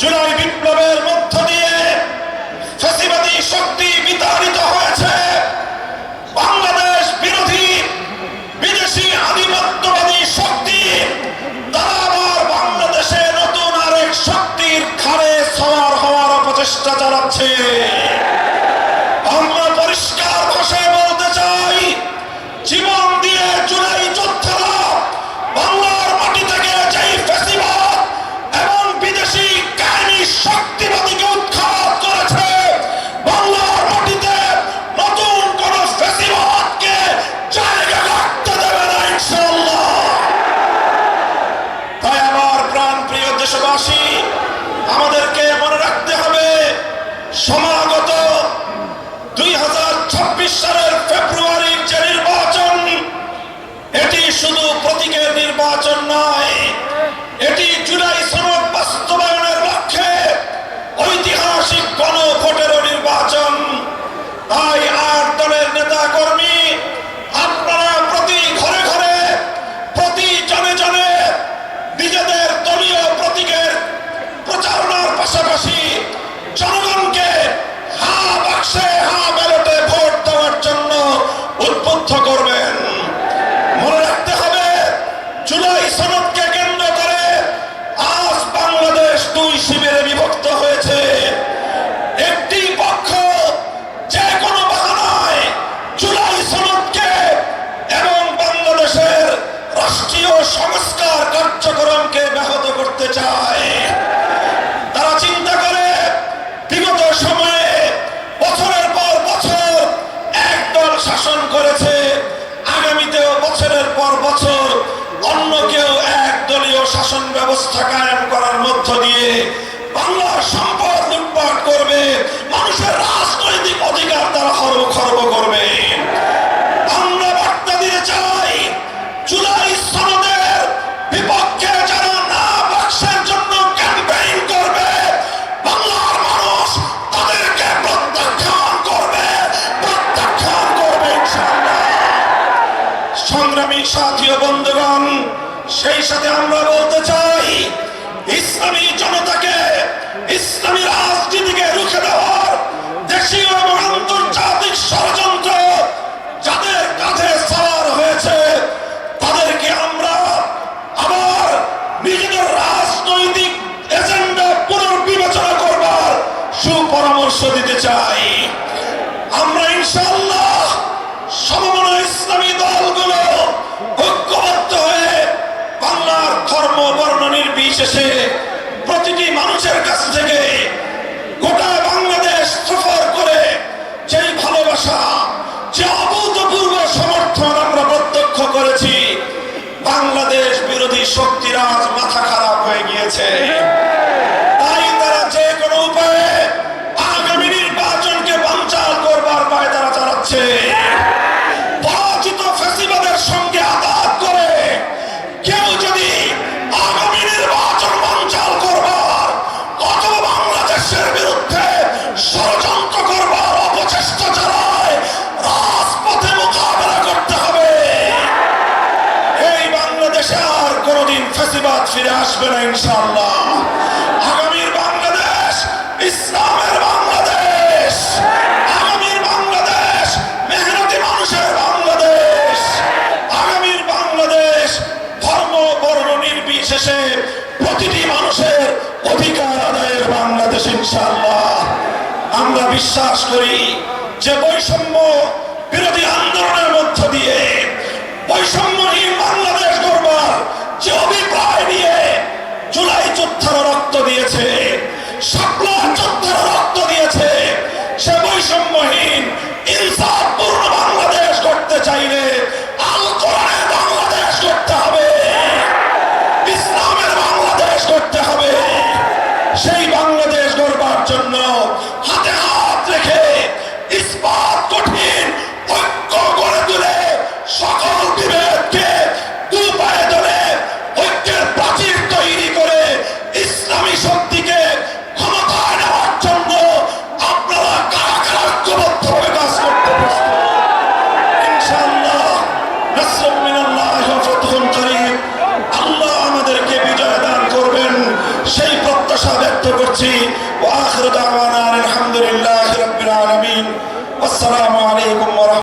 জুলাই বিপ্লবের মধ্য দিয়ে শক্তি বিতাড়িত হয়েছে। সমাগত দুই হাজার সনদকে কেন্দ্র করে আজ বাংলাদেশ দুই শিবিরে বিভক্ত হয়েছে। একটি পক্ষ বাহানায় এবং বাংলাদেশের রাষ্ট্রীয় সংস্কার কার্যক্রমকে ব্যাহত করতে চায়। সংগ্রামী সাথী ও বন্ধুগণ, সেই সাথে আমরা বলতে চাই, ইসলামী জনতাকে, ইসলামী রাজনীতিকে রুখে দেওয়া ইসলামী দলগুলো ঐক্যবদ্ধ হয়ে বাংলার ধর্ম বর্ণ বিশেষে প্রতিটি মানুষের কাছ থেকে গোটা বাংলাদেশ সফর করে যে ভালোবাসা, যে অভূতপূর্ব সমর্থন আমরা প্রত্যক্ষ করেছি, বাংলাদেশ বিরোধী শক্তিরাজ মাথা খারাপ হয়ে গিয়েছে। ফেসিবাদ ফিরে আসবে না ইনশাল্লাহ আগামীর বাংলাদেশ, ইসলামের বাংলাদেশ। আগামীর বাংলাদেশ, মেহনতি মানুষের বাংলাদেশ। আগামীর বাংলাদেশ, ধর্ম, বর্ণ, নির্বিশেষে প্রতিটি মানুষের অধিকার আদায়ের বাংলাদেশ ইনশাআল্লাহ। আমরা বিশ্বাস করি যে বৈষম্য বিরোধী আন্দোলনের মধ্য দিয়ে বৈষম্য Silva.